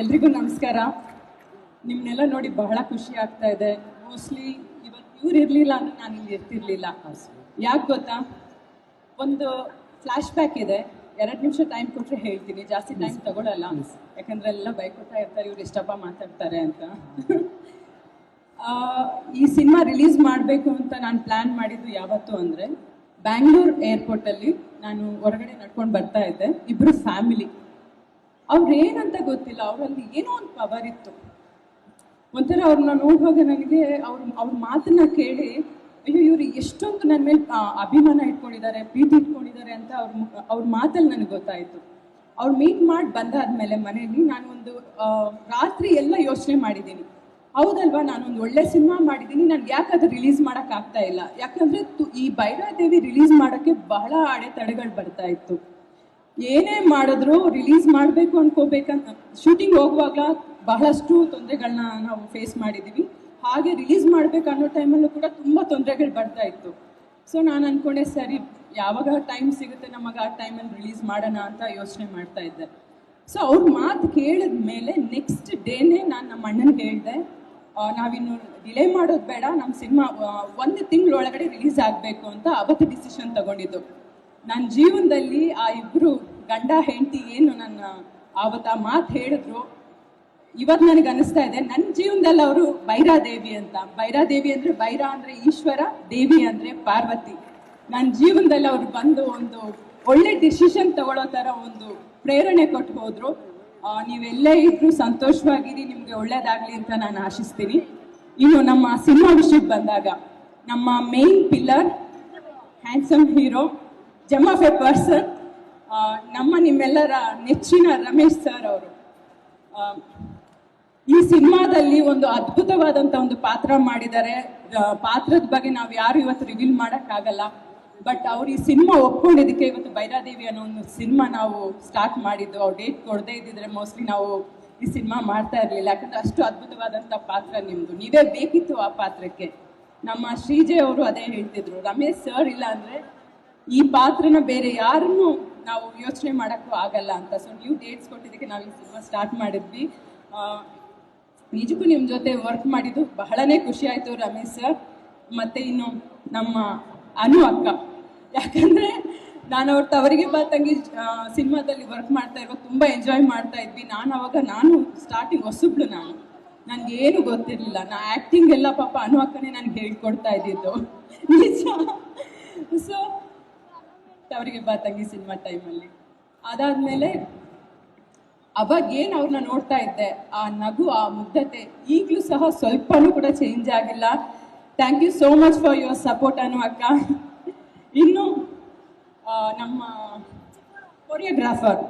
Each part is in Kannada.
ಎಲ್ರಿಗೂ ನಮಸ್ಕಾರ. ನಿಮ್ಮನ್ನೆಲ್ಲ ನೋಡಿ ಬಹಳ ಖುಷಿ ಆಗ್ತಾ ಇದೆ. ಮೋಸ್ಟ್ಲಿ ಇವತ್ತು ಇವ್ರು ಇರಲಿಲ್ಲ ಅಂದ್ರೆ ನಾನು ಇಲ್ಲಿ ಇರ್ತಿರ್ಲಿಲ್ಲ. ಯಾಕೆ ಗೊತ್ತಾ? ಒಂದು ಫ್ಲಾಶ್ ಬ್ಯಾಕ್ ಇದೆ. ಎರಡು ನಿಮಿಷ ಟೈಮ್ ಕೊಟ್ಟರೆ ಹೇಳ್ತೀನಿ. ಜಾಸ್ತಿ ಟೈಮ್ ತಗೊಳ್ಳಲ್ಲ ಯಾಕಂದ್ರೆ ಎಲ್ಲ ಬೈಕೊತಾ ಇರ್ತಾರೆ ಇವ್ರು ಇಷ್ಟಪ್ಪ ಮಾತಾಡ್ತಾರೆ ಅಂತ. ಈ ಸಿನಿಮಾ ರಿಲೀಸ್ ಮಾಡಬೇಕು ಅಂತ ನಾನು ಪ್ಲ್ಯಾನ್ ಮಾಡಿದ್ದು ಯಾವತ್ತು ಅಂದರೆ ಬ್ಯಾಂಗ್ಳೂರ್ ಏರ್ಪೋರ್ಟಲ್ಲಿ ನಾನು ಹೊರಗಡೆ ನಡ್ಕೊಂಡು ಬರ್ತಾ ಇದ್ದೆ. ಇಬ್ಬರು ಫ್ಯಾಮಿಲಿ ಅವ್ರು ಏನಂತ ಗೊತ್ತಿಲ್ಲ ಅವರಲ್ಲಿ ಏನೋ ಒಂದು ಪವರ್ ಇತ್ತು. ಒಂಥರ ಅವ್ರನ್ನ ನೋಡುವಾಗ ನನಗೆ ಅವ್ರ ಅವ್ರ ಮಾತನ್ನ ಕೇಳಿ ಅಯ್ಯೋ ಇವರು ಎಷ್ಟೊಂದು ನನ್ನ ಮೇಲೆ ಅಭಿಮಾನ ಇಟ್ಕೊಂಡಿದ್ದಾರೆ ಪ್ರೀತಿ ಇಟ್ಕೊಂಡಿದ್ದಾರೆ ಅಂತ ಅವ್ರ ಅವ್ರ ಮಾತಲ್ಲಿ ನನಗೆ ಗೊತ್ತಾಯಿತು. ಅವ್ರು ಮೀಟ್ ಮಾಡಿ ಬಂದಾದ್ಮೇಲೆ ಮನೆಯಲ್ಲಿ ನಾನು ಒಂದು ಆ, ರಾತ್ರಿ ಎಲ್ಲ ಯೋಚನೆ ಮಾಡಿದ್ದೀನಿ ಹೌದಲ್ವಾ ನಾನೊಂದು ಒಳ್ಳೆ ಸಿನಿಮಾ ಮಾಡಿದ್ದೀನಿ ನನ್ಗೆ ಯಾಕೆ ಅದು ರಿಲೀಸ್ ಮಾಡೋಕ್ಕಾಗ್ತಾ ಇಲ್ಲ. ಯಾಕಂದ್ರೆ ಈ ಭೈರಾದೇವಿ ರಿಲೀಸ್ ಮಾಡೋಕ್ಕೆ ಬಹಳ ಅಡೆತಡೆಗಳು ಬರ್ತಾ ಇತ್ತು. ಏನೇ ಮಾಡಿದ್ರು ರಿಲೀಸ್ ಮಾಡಬೇಕು ಅನ್ಕೋಬೇಕಂತ ಶೂಟಿಂಗ್ ಹೋಗುವಾಗ ಬಹಳಷ್ಟು ತೊಂದರೆಗಳನ್ನ ನಾವು ಫೇಸ್ ಮಾಡಿದ್ದೀವಿ ಹಾಗೆ ರಿಲೀಸ್ ಮಾಡಬೇಕು ಅನ್ನೋ ಟೈಮಲ್ಲೂ ಕೂಡ ತುಂಬ ತೊಂದರೆಗಳು ಬರ್ತಾ ಇತ್ತು. ಸೊ ನಾನು ಅಂದ್ಕೊಂಡೆ ಸರಿ, ಯಾವಾಗ ಟೈಮ್ ಸಿಗುತ್ತೆ ನಮಗೆ ಆ ಟೈಮಲ್ಲಿ ರಿಲೀಸ್ ಮಾಡೋಣ ಅಂತ ಯೋಚನೆ ಮಾಡ್ತಾ ಇದ್ದೆ. ಸೊ ಅವ್ರ ಮಾತು ಕೇಳಿದ ಮೇಲೆ ನೆಕ್ಸ್ಟ್ ಡೇನೇ ನಾನು ನಮ್ಮ ಅಣ್ಣನಿಗೆ ಹೇಳಿದೆ ನಾವಿನ್ನು ಡಿಲೇ ಮಾಡೋದು ಬೇಡ ನಮ್ಮ ಸಿನಿಮಾ ಒಂದು ತಿಂಗಳೊಳಗಡೆ ರಿಲೀಸ್ ಆಗಬೇಕು ಅಂತ ಅವತ್ತು ಡಿಸಿಷನ್ ತಗೊಂಡಿದ್ದು. ನನ್ನ ಜೀವನದಲ್ಲಿ ಆ ಇಬ್ಬರು ಗಂಡ ಹೆಂಡತಿ ಏನು ನನ್ನ ಆವತ್ತ ಮಾತು ಹೇಳಿದ್ರು. ಇವತ್ತು ನನಗೆ ಅನಿಸ್ತಾ ಇದೆ ನನ್ನ ಜೀವನದಲ್ಲಿ ಅವರು ಬೈರಾದೇವಿ ಅಂತ. ಬೈರಾದೇವಿ ಅಂದ್ರೆ ಬೈರ ಅಂದ್ರೆ ಈಶ್ವರ, ದೇವಿ ಅಂದ್ರೆ ಪಾರ್ವತಿ. ನನ್ನ ಜೀವನದಲ್ಲಿ ಅವರು ಬಂದು ಒಂದು ಒಳ್ಳೆ ಡಿಸಿಷನ್ ತಗೊಳ್ಳೋ ಥರ ಒಂದು ಪ್ರೇರಣೆ ಕೊಟ್ಟು ಹೋದರು. ನೀವೆಲ್ಲೇ ಇದ್ರು ಸಂತೋಷವಾಗಿರಿ, ನಿಮಗೆ ಒಳ್ಳೇದಾಗ್ಲಿ ಅಂತ ನಾನು ಆಶಿಸ್ತೀನಿ. ಇನ್ನು ನಮ್ಮ ಸಿನಿಮಾ ವಿಷಯಕ್ಕೆ ಬಂದಾಗ, ನಮ್ಮ main pillar handsome hero gem of a person ನಮ್ಮ ನಿಮ್ಮೆಲ್ಲರ ನೆಚ್ಚಿನ ರಮೇಶ್ ಸರ್ ಅವರು. ಈ ಸಿನಿಮಾದಲ್ಲಿ ಒಂದು ಅದ್ಭುತವಾದಂಥ ಒಂದು ಪಾತ್ರ ಮಾಡಿದ್ದಾರೆ. ಪಾತ್ರದ ಬಗ್ಗೆ ನಾವು ಯಾರು ಇವತ್ತು ರಿವೀಲ್ ಮಾಡೋಕ್ಕಾಗಲ್ಲ. ಬಟ್ ಅವ್ರು ಈ ಸಿನಿಮಾ ಒಪ್ಕೊಂಡಿದ್ದಕ್ಕೆ ಇವತ್ತು ಭೈರಾದೇವಿ ಅನ್ನೋ ಒಂದು ಸಿನಿಮಾ ನಾವು ಸ್ಟಾರ್ಟ್ ಮಾಡಿದ್ದು. ಅವ್ರು ಡೇಟ್ ಕೊಡದೇ ಇದ್ದಿದ್ರೆ ಮೋಸ್ಟ್ಲಿ ನಾವು ಈ ಸಿನಿಮಾ ಮಾಡ್ತಾ ಇರಲಿಲ್ಲ. ಯಾಕಂದ್ರೆ ಅಷ್ಟು ಅದ್ಭುತವಾದಂಥ ಪಾತ್ರ ನಿಮ್ಮದು ನೀವೇ ಬೇಕಿತ್ತು ಆ ಪಾತ್ರಕ್ಕೆ. ನಮ್ಮ ಶ್ರೀಜೆ ಅವರು ಅದೇ ಹೇಳ್ತಿದ್ರು. ರಮೇಶ್ ಸರ್ ಇಲ್ಲ ಅಂದರೆ ಈ ಪಾತ್ರನ ಬೇರೆ ಯಾರನ್ನು ನಾವು ಯೋಚನೆ ಮಾಡೋಕ್ಕೂ ಆಗಲ್ಲ ಅಂತ. ಸೊ ನೀವು ಡೇಟ್ಸ್ ಕೊಟ್ಟಿದ್ದಕ್ಕೆ ನಾವು ಈ ಸಿನಿಮಾ ಸ್ಟಾರ್ಟ್ ಮಾಡಿದ್ವಿ. ನಿಜಕ್ಕೂ ನಿಮ್ಮ ಜೊತೆ ವರ್ಕ್ ಮಾಡಿದ್ದು ಬಹಳನೇ ಖುಷಿ ಆಯಿತು ರಮೇಶ್ ಸರ್ ಮತ್ತು ಇನ್ನು ನಮ್ಮ ಅನು ಅಕ್ಕ. ಯಾಕಂದರೆ ನಾನು ಅವ್ರ ತವರಿಗೆ ಬಾ ತಂಗಿ ಸಿನಿಮಾದಲ್ಲಿ ವರ್ಕ್ ಮಾಡ್ತಾ ಇರುವಾಗ ತುಂಬ ಎಂಜಾಯ್ ಮಾಡ್ತಾ ಇದ್ವಿ. ನಾನು ಅವಾಗ ನಾನು ಸ್ಟಾರ್ಟಿಂಗ್ ಹೊಸಬ್ಳು ನಾನು. ನನಗೆ ಏನು ಗೊತ್ತಿರಲಿಲ್ಲ. ನಾ ಆ್ಯಕ್ಟಿಂಗ್ ಎಲ್ಲ ಪಾಪ ಅನು ಅಕ್ಕನೇ ನನಗೆ ಹೇಳ್ಕೊಡ್ತಾ ಇದ್ದಿದ್ದು. ನಿಜ. ಸೊ ತವರಿಗೆ ಬಾ ತಂಗಿ ಸಿನಿಮಾ ಟೈಮಲ್ಲಿ ಅದಾದಮೇಲೆ ಅವಾಗ ಏನು ಅವ್ರನ್ನ ನೋಡ್ತಾ ಇದ್ದೆ ಆ ನಗು ಆ ಮುಗ್ಧತೆ ಈಗಲೂ ಸಹ ಸ್ವಲ್ಪನೂ ಕೂಡ ಚೇಂಜ್ ಆಗಿಲ್ಲ. Thank you so much for your support ಅನ್ನು ಅಕ್ಕ ಇನ್ನು ನಮ್ಮ ಕೊರಿಯೋಗ್ರಾಫರ್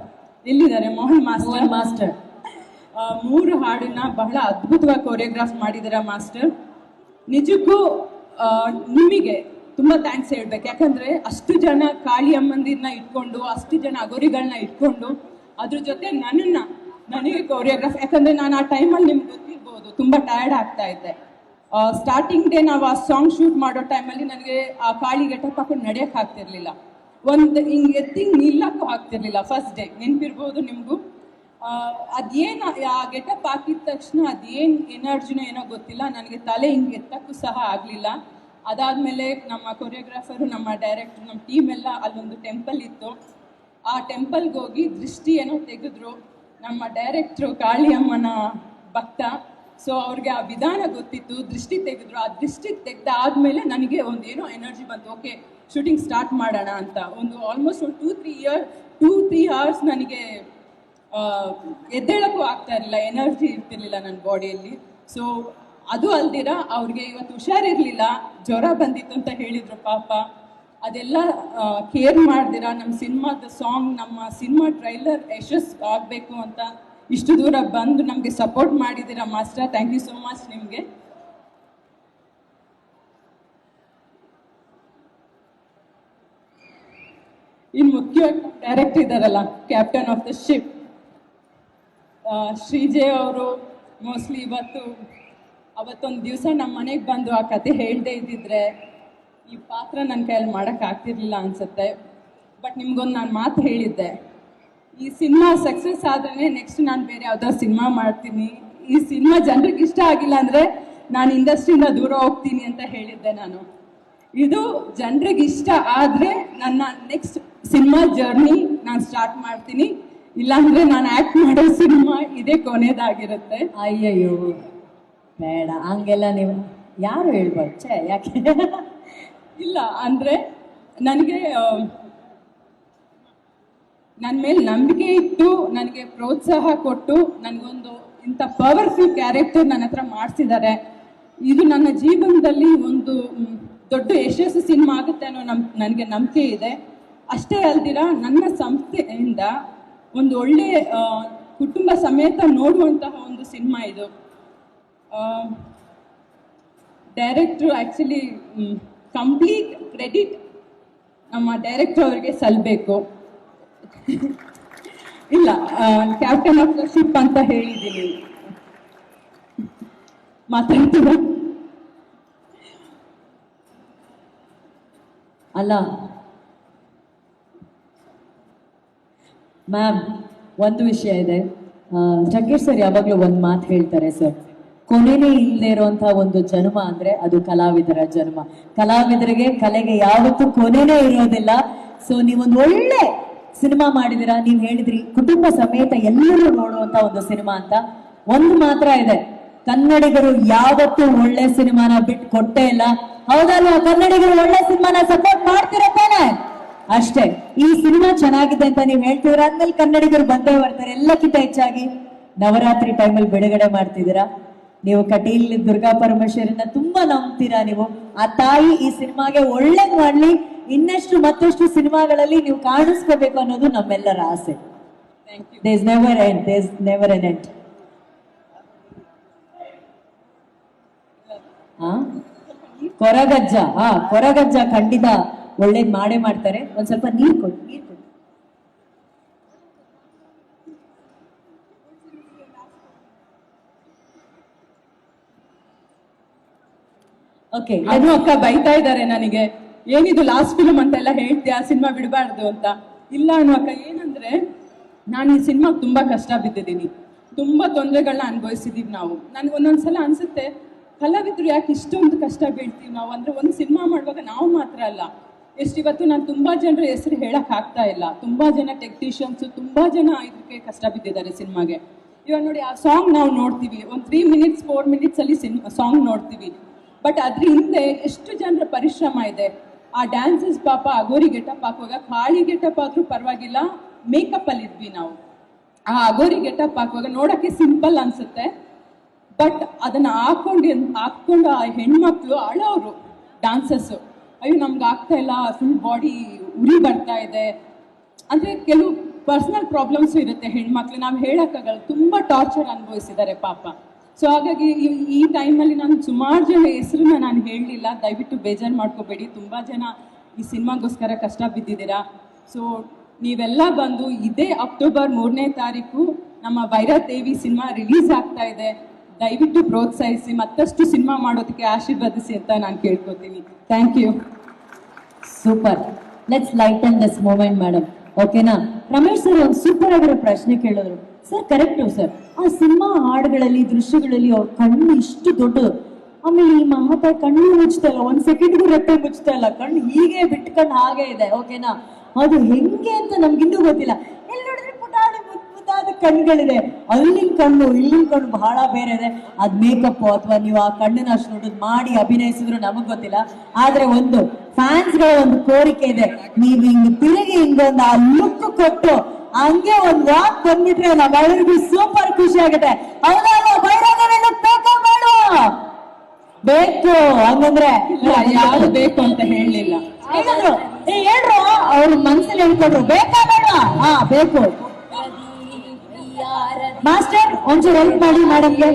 ಎಲ್ಲಿದ್ದಾರೆ? ಮೋಹನ್ ಮಾಸ್ಟರ್ ಮಾಸ್ಟರ್ ಮೂರು ಹಾಡನ್ನ ಬಹಳ ಅದ್ಭುತವಾಗಿ ಕೊರಿಯೋಗ್ರಾಫ್ ಮಾಡಿದ್ದೀರಾ ಮಾಸ್ಟರ್ ನಿಜಕ್ಕೂ ನಿಮಗೆ ತುಂಬಾ ಥ್ಯಾಂಕ್ಸ್ ಹೇಳ್ಬೇಕು. ಯಾಕಂದ್ರೆ ಅಷ್ಟು ಜನ ಕಾಳಿ ಅಮ್ಮಂದಿರನ್ನ ಇಟ್ಕೊಂಡು, ಅಷ್ಟು ಜನ ಅಗೋರಿಗಳನ್ನ ಇಟ್ಕೊಂಡು, ಅದ್ರ ಜೊತೆ ನನ್ನನ್ನು, ನನಗೆ ಕೊರಿಯೋಗ್ರಾಫ್ ಯಾಕಂದ್ರೆ ನಾನು ಆ ಟೈಮಲ್ಲಿ ನಿಮ್ಗೆ ಗೊತ್ತಿರ್ಬೋದು, ತುಂಬಾ ಟಯರ್ಡ್ ಆಗ್ತಾ ಇದ್ದೆ. ಸ್ಟಾರ್ಟಿಂಗ್ ಡೇ ನಾವು ಆ ಸಾಂಗ್ ಶೂಟ್ ಮಾಡೋ ಟೈಮಲ್ಲಿ ನನಗೆ ಆ ಕಾಳಿ ಗೆಟಪ್ ಹಾಕೊಂಡು ನಡೆಯೋಕೆ ಆಗ್ತಿರ್ಲಿಲ್ಲ. ಒಂದು ಹಿಂಗೆ ಎತ್ತಿ ನಿಲ್ಲಕ್ಕೂ ಆಗ್ತಿರ್ಲಿಲ್ಲ ಫಸ್ಟ್ ಡೇ ನೆನಪಿರ್ಬೋದು ನಿಮಗೂ? ಅದೇನು ಆ ಗೆಟಪ್ ಹಾಕಿದ ತಕ್ಷಣ ಅದೇನು ಎನರ್ಜಿನೋ ಏನೋ ಗೊತ್ತಿಲ್ಲ. ನನಗೆ ತಲೆ ಹಿಂಗೆ ಎತ್ತಕ್ಕೂ ಸಹ ಆಗಲಿಲ್ಲ. ಅದಾದಮೇಲೆ ನಮ್ಮ ಕೊರಿಯೋಗ್ರಾಫರು ನಮ್ಮ ಡೈರೆಕ್ಟ್ರು ನಮ್ಮ ಟೀಮ್ ಎಲ್ಲ ಅಲ್ಲೊಂದು ಟೆಂಪಲ್ ಇತ್ತು. ಆ ಟೆಂಪಲ್ಗೆ ಹೋಗಿ ದೃಷ್ಟಿ ಏನೋ ತೆಗೆದ್ರು. ನಮ್ಮ ಡೈರೆಕ್ಟ್ರು ಕಾಳಿಯಮ್ಮನ ಭಕ್ತ. ಸೊ ಅವ್ರಿಗೆ ಆ ವಿಧಾನ ಗೊತ್ತಿತ್ತು, ದೃಷ್ಟಿ ತೆಗೆದ್ರು. ಆ ದೃಷ್ಟಿ ತೆಗೆದಾದ್ಮೇಲೆ ನನಗೆ ಒಂದು ಏನೋ ಎನರ್ಜಿ ಬಂತು. ಓಕೆ ಶೂಟಿಂಗ್ ಸ್ಟಾರ್ಟ್ ಮಾಡೋಣ ಅಂತ. ಒಂದು ಆಲ್ಮೋಸ್ಟ್ ಒಂದು two three year two three hours ನನಗೆ ಎದ್ದೇಳಕ್ಕೂ ಆಗ್ತಾ ಇರಲಿಲ್ಲ. ಎನರ್ಜಿ ಇರ್ತಿರ್ಲಿಲ್ಲ ನನ್ನ ಬಾಡಿಯಲ್ಲಿ ಸೊ ಅದು ಅಲ್ದಿರ ಅವ್ರಿಗೆ ಇವತ್ತು ಹುಷಾರಿರ್ಲಿಲ್ಲ, ಜ್ವರ ಬಂದಿತ್ತು ಅಂತ ಹೇಳಿದ್ರು ಪಾಪ. ಅದೆಲ್ಲ ಕೇರ್ ಮಾಡ್ದಿರ? ನಮ್ಮ ಸಿನಿಮಾದ ಸಾಂಗ್, ನಮ್ಮ ಸಿನಿಮಾ ಟ್ರೈಲರ್ ಯಶಸ್ ಆಗಬೇಕು ಅಂತ ಇಷ್ಟು ದೂರ ಬಂದು ನಮಗೆ ಸಪೋರ್ಟ್ ಮಾಡಿದ್ದೀರ master? Thank you so much ನಿಮಗೆ. ಇನ್ನು ಮುಖ್ಯ ಡೈರೆಕ್ಟರ್ ಇದ್ದಾರಲ್ಲ, captain of the ship. Srijay ಅವರು ಮೋಸ್ಟ್ಲಿ ಇವತ್ತು ಅವತ್ತೊಂದು ದಿವಸ ನಮ್ಮ ಮನೆಗೆ ಬಂದು ಆ ಕತೆ ಹೇಳದೇ ಇದ್ದಿದ್ರೆ ಈ ಪಾತ್ರ ನನ್ನ ಕೈಯಲ್ಲಿ ಮಾಡೋಕೆ ಆಗ್ತಿರ್ಲಿಲ್ಲ ಅನ್ಸುತ್ತೆ. ಬಟ್ ನಿಮ್ಗೊಂದು ನಾನು ಮಾತು ಹೇಳಿದ್ದೆ. ಈ ಸಿನಿಮಾ ಸಕ್ಸಸ್ ಆದ್ರೆ ನೆಕ್ಸ್ಟ್ ನಾನು ಬೇರೆ ಯಾವ್ದಾದ್ರು ಸಿನಿಮಾ ಮಾಡ್ತೀನಿ. ಈ ಸಿನಿಮಾ ಜನರಿಗೆ ಇಷ್ಟ ಆಗಿಲ್ಲ ಅಂದ್ರೆ ನಾನು ಇಂಡಸ್ಟ್ರಿಯಿಂದ ದೂರ ಹೋಗ್ತೀನಿ ಅಂತ ಹೇಳಿದ್ದೆ ನಾನು. ಇದು ಜನರಿಗೆ ಇಷ್ಟ ಆದ್ರೆ ನನ್ನ ನೆಕ್ಸ್ಟ್ ಸಿನಿಮಾ ಜರ್ನಿ ನಾನು ಸ್ಟಾರ್ಟ್ ಮಾಡ್ತೀನಿ. ಇಲ್ಲಾಂದ್ರೆ ನಾನು ಆಕ್ಟ್ ಮಾಡೋ ಸಿನಿಮಾ ಇದೇ ಕೊನೆಯದಾಗಿರುತ್ತೆ ಅಯ್ಯಯ್ಯೋ. ಬೇಡ, ಹಂಗೆಲ್ಲ ನೀವು ಯಾರು ಹೇಳ್ಬಾರ್ದು ಛೇ, ಯಾಕೆ? ಇಲ್ಲ, ಅಂದರೆ ನನಗೆ ನನ್ನ ಮೇಲೆ ನಂಬಿಕೆ ಇಟ್ಟು ನನಗೆ ಪ್ರೋತ್ಸಾಹ ಕೊಟ್ಟು ನನಗೊಂದು ಇಂಥ ಪವರ್ಫುಲ್ ಕ್ಯಾರೆಕ್ಟರ್ ನನ್ನ ಹತ್ರ ಮಾಡಿಸಿದ್ದಾರೆ. ಇದು ನನ್ನ ಜೀವನದಲ್ಲಿ ಒಂದು ದೊಡ್ಡ ಯಶಸ್ಸು ಸಿನಿಮಾ ಆಗುತ್ತೆ ಅನ್ನೋ ನಮ್, ನನಗೆ ನಂಬಿಕೆ ಇದೆ. ಅಷ್ಟೇ ಅಲ್ದಿರ, ನನ್ನ ಸಂಸ್ಥೆಯಿಂದ ಒಂದು ಒಳ್ಳೆ ಕುಟುಂಬ ಸಮೇತ ನೋಡುವಂತಹ ಒಂದು ಸಿನಿಮಾ ಇದು. ಡೈರೆಕ್ಟ್ರು ಆ್ಯಕ್ಚುಲಿ ಕಂಪ್ಲೀಟ್ ಕ್ರೆಡಿಟ್ ನಮ್ಮ ಡೈರೆಕ್ಟರ್ ಅವರಿಗೆ ಸಲ್ಲಬೇಕು ಇಲ್ಲ ಕ್ಯಾಪ್ಟನ್ ಆಫ್ ದ ಶಿಪ್ ಅಂತ ಹೇಳಿದ್ದೀನಿ. ಮಾತಾಡ್ತೀರ? ಅಲ್ಲ. ಮ್ಯಾಮ್ ಒಂದು ವಿಷಯ ಇದೆ. ಜಗ್ಗೇಶ್ ಸರ್ ಯಾವಾಗಲೂ ಒಂದು ಮಾತು ಹೇಳ್ತಾರೆ ಸರ್ ಕೊನೆನೇ ಇಲ್ಲದೆ ಇರುವಂತಹ ಒಂದು ಜನ್ಮ ಅಂದ್ರೆ ಅದು ಕಲಾವಿದರ ಜನ್ಮ. ಕಲಾವಿದರಿಗೆ ಕಲೆಗೆ ಯಾವತ್ತೂ ಕೊನೆನೇ ಇರೋದಿಲ್ಲ. ಸೊ ನೀವೊಂದು ಒಳ್ಳೆ ಸಿನಿಮಾ ಮಾಡಿದಿರಾ, ನೀವು ಹೇಳಿದ್ರಿ, ಕುಟುಂಬ ಸಮೇತ ಎಲ್ಲರೂ ನೋಡುವಂತ ಒಂದು ಸಿನಿಮಾ ಅಂತ. ಒಂದು ಮಾತ್ರ ಇದೆ. ಕನ್ನಡಿಗರು ಯಾವತ್ತೂ ಒಳ್ಳೆ ಸಿನಿಮಾನ ಬಿಟ್ಟು ಕೊಟ್ಟೇ ಇಲ್ಲ. ಹೌದಲ್ವಾ? ಕನ್ನಡಿಗರು ಒಳ್ಳೆ ಸಿನಿಮಾನ ಸಪೋರ್ಟ್ ಮಾಡ್ತೀರ ತಾನೆ? ಅಷ್ಟೇ. ಈ ಸಿನಿಮಾ ಚೆನ್ನಾಗಿದೆ ಅಂತ ನೀವು ಹೇಳ್ತೀರ ಅಂದ್ಮೇಲೆ ಕನ್ನಡಿಗರು ಬಂದೇ ಬರ್ತಾರೆ. ಎಲ್ಲಕ್ಕಿಂತ ಹೆಚ್ಚಾಗಿ ನವರಾತ್ರಿ ಟೈಮಲ್ಲಿ ಬಿಡುಗಡೆ ಮಾಡ್ತಿದ್ದೀರಾ? ನೀವು ಕಟೀಲ್ ದುರ್ಗಾ ಪರಮೇಶ್ವರಿನ ತುಂಬಾ ನಂಬ್ತೀರಾ ನೀವು? ಆ ತಾಯಿ ಈ ಸಿನಿಮಾಗೆ ಒಳ್ಳೇದ್ ಮಾಡ್ಲಿ ಇನ್ನಷ್ಟು ಮತ್ತಷ್ಟು ಸಿನಿಮಾಗಳಲ್ಲಿ ನೀವು ಕಾಣಿಸ್ಕೋಬೇಕು ಅನ್ನೋದು ನಮ್ಮೆಲ್ಲರ ಆಸೆ. Days never end days never N end ಆ? ಕೊರಗಜ್ಜ ಹಾ ಕೊರಗಜ್ಜ ಖಂಡಿತ ಒಳ್ಳೇದ್ ಮಾಡೇ ಮಾಡ್ತಾರೆ. ಒಂದ್ ಸ್ವಲ್ಪ ನೀರ್ ಕೊಡಿ ನೀರ್ ಕೊಡಿ. ಓಕೆ ಅದು ಅಕ್ಕ ಬೈತಾ ಇದ್ದಾರೆ ನನಗೆ. ಏನಿದು ಲಾಸ್ಟ್ ಫಿಲ್ಮ್ ಅಂತೆಲ್ಲ ಹೇಳ್ತೀಯಾ? ಸಿನಿಮಾ ಬಿಡಬಾರ್ದು ಅಂತ. ಇಲ್ಲ ಅನು ಅಕ್ಕ, ಏನಂದ್ರೆ ನಾನು ಈ ಸಿನಿಮಾ ತುಂಬಾ ಕಷ್ಟ ಬಿದ್ದಿದ್ದೀನಿ. ತುಂಬಾ ತೊಂದರೆಗಳನ್ನ ಅನುಭವಿಸಿದೀವಿ ನಾವು. ನನಗೆ ಒಂದೊಂದ್ಸಲ ಅನ್ಸುತ್ತೆ, ಕಲಾವಿದ್ರು ಯಾಕೆ ಇಷ್ಟೊಂದು ಕಷ್ಟ ಬೀಳ್ತೀವಿ ನಾವು? ಅಂದ್ರೆ ಒಂದು ಸಿನಿಮಾ ಮಾಡುವಾಗ ನಾವು ಮಾತ್ರ ಅಲ್ಲ. ಎಷ್ಟು ಇವತ್ತು ನಾನು ತುಂಬಾ ಜನರ ಹೆಸರು ಹೇಳಕ್ ಆಗ್ತಾ ಇಲ್ಲ. ತುಂಬಾ ಜನ ಟೆಕ್ನಿಷಿಯನ್ಸ್ ತುಂಬಾ ಜನ ಇದಕ್ಕೆ ಕಷ್ಟ ಬಿದ್ದಿದ್ದಾರೆ ಸಿನಿಮಾಗೆ. ಇವಾಗ ನೋಡಿ ಆ ಸಾಂಗ್ ನಾವು ನೋಡ್ತೀವಿ. ಒಂದು ತ್ರೀ ಮಿನಿಟ್ಸ್ ಫೋರ್ ಮಿನಿಟ್ಸ್ ಅಲ್ಲಿ ಸಿನಿಮಾ ಸಾಂಗ್ ನೋಡ್ತೀವಿ. ಬಟ್ ಅದ್ರ ಹಿಂದೆ ಎಷ್ಟು ಜನರ ಪರಿಶ್ರಮ ಇದೆ. ಆ ಡ್ಯಾನ್ಸಸ್ ಪಾಪ ಅಗೋರಿ ಗೆಟಪ್ ಹಾಕುವಾಗ ಕಾಳಿ ಗೆಟಪ್ ಆದ್ರೂ ಪರವಾಗಿಲ್ಲ ಮೇಕಪ್ ಅಲ್ಲಿ ಇದ್ವಿ ನಾವು. ಆ ಅಗೋರಿ ಗೆಟಪ್ ಹಾಕುವಾಗ ನೋಡಕ್ಕೆ ಸಿಂಪಲ್ ಅನ್ಸುತ್ತೆ. ಬಟ್ ಅದನ್ನ ಹಾಕೊಂಡು ಹಾಕೊಂಡು ಆ ಹೆಣ್ಮಕ್ಳು ಅಳೋರು ಡಾನ್ಸಸ್ ಅಯ್ಯೋ, ನಮ್ಗೆ ಆಗ್ತಾ ಇಲ್ಲ ಫುಲ್ ಬಾಡಿ ಉರಿ ಬರ್ತಾ ಇದೆ. ಅಂದ್ರೆ ಕೆಲವು ಪರ್ಸನಲ್ ಪ್ರಾಬ್ಲಮ್ಸ್ ಇರುತ್ತೆ ಹೆಣ್ಮಕ್ಳು. ನಾವು ಹೇಳಕ್ಕಾಗಲ್ಲ, ತುಂಬಾ ಟಾರ್ಚರ್ ಅನುಭವಿಸಿದ್ದಾರೆ ಪಾಪ. ಸೊ ಹಾಗಾಗಿ ಈ- ಟೈಮಲ್ಲಿ ನಾನು ಸುಮಾರು ಜನ ಹೆಸರನ್ನ ನಾನು ಹೇಳಲಿಲ್ಲ. ದಯವಿಟ್ಟು ಬೇಜಾರು ಮಾಡ್ಕೋಬೇಡಿ. ತುಂಬಾ ಜನ ಈ ಸಿನಿಮಾಗೋಸ್ಕರ ಕಷ್ಟ ಬಿದ್ದಿದ್ದೀರಾ? ಸೊ ನೀವೆಲ್ಲ ಬಂದು ಇದೇ ಅಕ್ಟೋಬರ್ ಮೂರನೇ ತಾರೀಕು ನಮ್ಮ ಭೈರದೇವಿ ಸಿನಿಮಾ ರಿಲೀಸ್ ಆಗ್ತಾ ಇದೆ. ದಯವಿಟ್ಟು ಪ್ರೋತ್ಸಾಹಿಸಿ, ಮತ್ತಷ್ಟು ಸಿನಿಮಾ ಮಾಡೋದಕ್ಕೆ ಆಶೀರ್ವದಿಸಿ ಅಂತ ನಾನು ಕೇಳ್ಕೊತೀನಿ. Thank you super let's light and this moment madam ಓಕೆನಾ ರಮೇಶ್ ಸರ್, ಒಂದು ಸೂಪರ್ ಆಗಿರೋ ಪ್ರಶ್ನೆ ಕೇಳಿದ್ರು ಸರ್ ಕರೆಕ್ಟು ಸರ್ ಆ ಸಿನಿಮಾ ಹಾಡುಗಳಲ್ಲಿ, ದೃಶ್ಯಗಳಲ್ಲಿ ಅವ್ರ ಕಣ್ಣು ಇಷ್ಟು ದೊಡ್ಡದು ಆಮೇಲೆ ಈ ಮಹಾತಾಯಿ ಕಣ್ಣು ಮುಚ್ತಾ ಇಲ್ಲ, ಒಂದ್ ಸೆಕೆಂಡ್ಗೂ ರೆಪ್ಪೆ ಮುಚ್ತಾ ಇಲ್ಲ. ಕಣ್ಣು ಹೀಗೆ ಬಿಟ್ಕೊಂಡು ಹಾಗೆ ಇದೆ ಓಕೆನಾ ಅದು ಹೆಂಗೆ ಅಂತ ನಮ್ಗಿನ್ನೂ ಗೊತ್ತಿಲ್ಲ. ಎಲ್ಲಿ ನೋಡಿದ್ರೆ ಪುಟಾಣಿ ಮುದ್ದು ಮುದ್ದಾದ ಕಣ್ಗಳಿದೆ ಅಲ್ಲಿನ ಕಣ್ಣು, ಇಲ್ಲಿನ ಕಣ್ಣು ಬಹಳ ಬೇರೆ ಇದೆ. ಅದ್ ಮೇಕಪ್ ಅಥವಾ ನೀವು ಆ ಕಣ್ಣನ್ನ ಅಷ್ಟು ದೊಡ್ಡದು ಮಾಡಿ ಅಭಿನಯಿಸಿದ್ರು ನಮಗ್ ಗೊತ್ತಿಲ್ಲ. ಆದ್ರೆ ಒಂದು ಫ್ಯಾನ್ಸ್ಗಳ ಒಂದು ಕೋರಿಕೆ ಇದೆ. ನೀವು ಹಿಂಗ್ ತಿರುಗಿ ಹಿಂಗೊಂದು ಆ ಲುಕ್ ಕೊಟ್ಟು ಹಂಗೆ ಒಂದ್ ವಾಕ್ ಬಂದ್ಬಿಟ್ರೆ ನಾವೆಲ್ಲರಿಗೂ ಸೂಪರ್ ಖುಷಿ ಆಗುತ್ತೆ. ಹೌದಲ್ಲ look ಬೇಕಾ? ಬೇಕು ಹಂಗಂದ್ರೆ. ಯಾರು ಬೇಕು ಅಂತ ಹೇಳಲಿಲ್ಲ ಹೇಳಿದ್ರು ಏ ಹೇಳ್ರು. ಅವ್ರ ಮನ್ಸಲ್ಲಿ ಹೇಳ್ಕೊಡ್ರು ಬೇಕಾ ಬೇಡವಾ ಹಾ ಬೇಕು. ಮಾಸ್ಟರ್ ಒಂಚೂರು ಹೆಲ್ಪ್ ಮಾಡಿ ಮೇಡಮ್ಗೆ